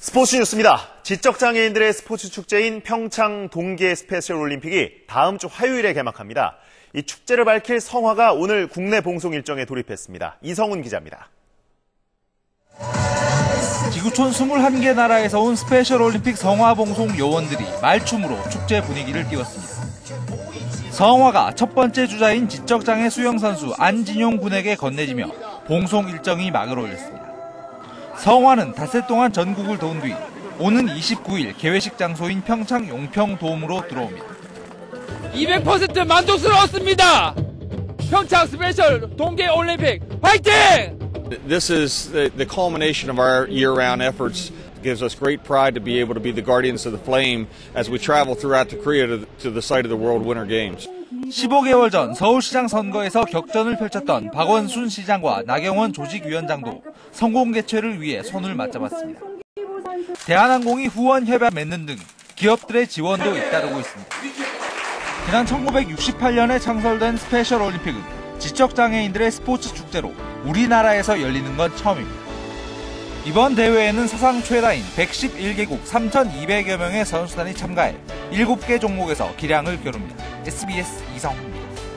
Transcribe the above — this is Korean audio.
스포츠 뉴스입니다. 지적장애인들의 스포츠 축제인 평창 동계 스페셜 올림픽이 다음 주 화요일에 개막합니다. 이 축제를 밝힐 성화가 오늘 국내 봉송 일정에 돌입했습니다. 이성훈 기자입니다. 지구촌 21개 나라에서 온 스페셜 올림픽 성화 봉송 요원들이 말춤으로 축제 분위기를 띄웠습니다. 성화가 첫 번째 주자인 지적장애 수영선수 안진용 군에게 건네지며 봉송 일정이 막을 올렸습니다. 성화는 닷새 동안 전국을 도운 뒤 오는 29일 개회식 장소인 평창 용평돔으로 들어옵니다. 200% 만족스러웠습니다. 평창 스페셜 동계 올림픽 화이팅! This is the, the culmination of our year round efforts. Gives us great pride to be able to be the guardians of the flame as we travel throughout the Korea to to the site of the World Winter Games. 15개월 전 서울시장 선거에서 격전을 펼쳤던 박원순 시장과 나경원 조직위원장도 성공 개최를 위해 손을 맞잡았습니다. 대한항공이 후원 협약 맺는 등 기업들의 지원도 잇따르고 있습니다. 지난 1968년에 창설된 스페셜 올림픽은 지적장애인들의 스포츠 축제로 우리나라에서 열리는 건 처음입니다. 이번 대회에는 사상 최다인 111개국 3,200여 명의 선수단이 참가해 7개 종목에서 기량을 겨룹니다. SBS 이성훈입니다.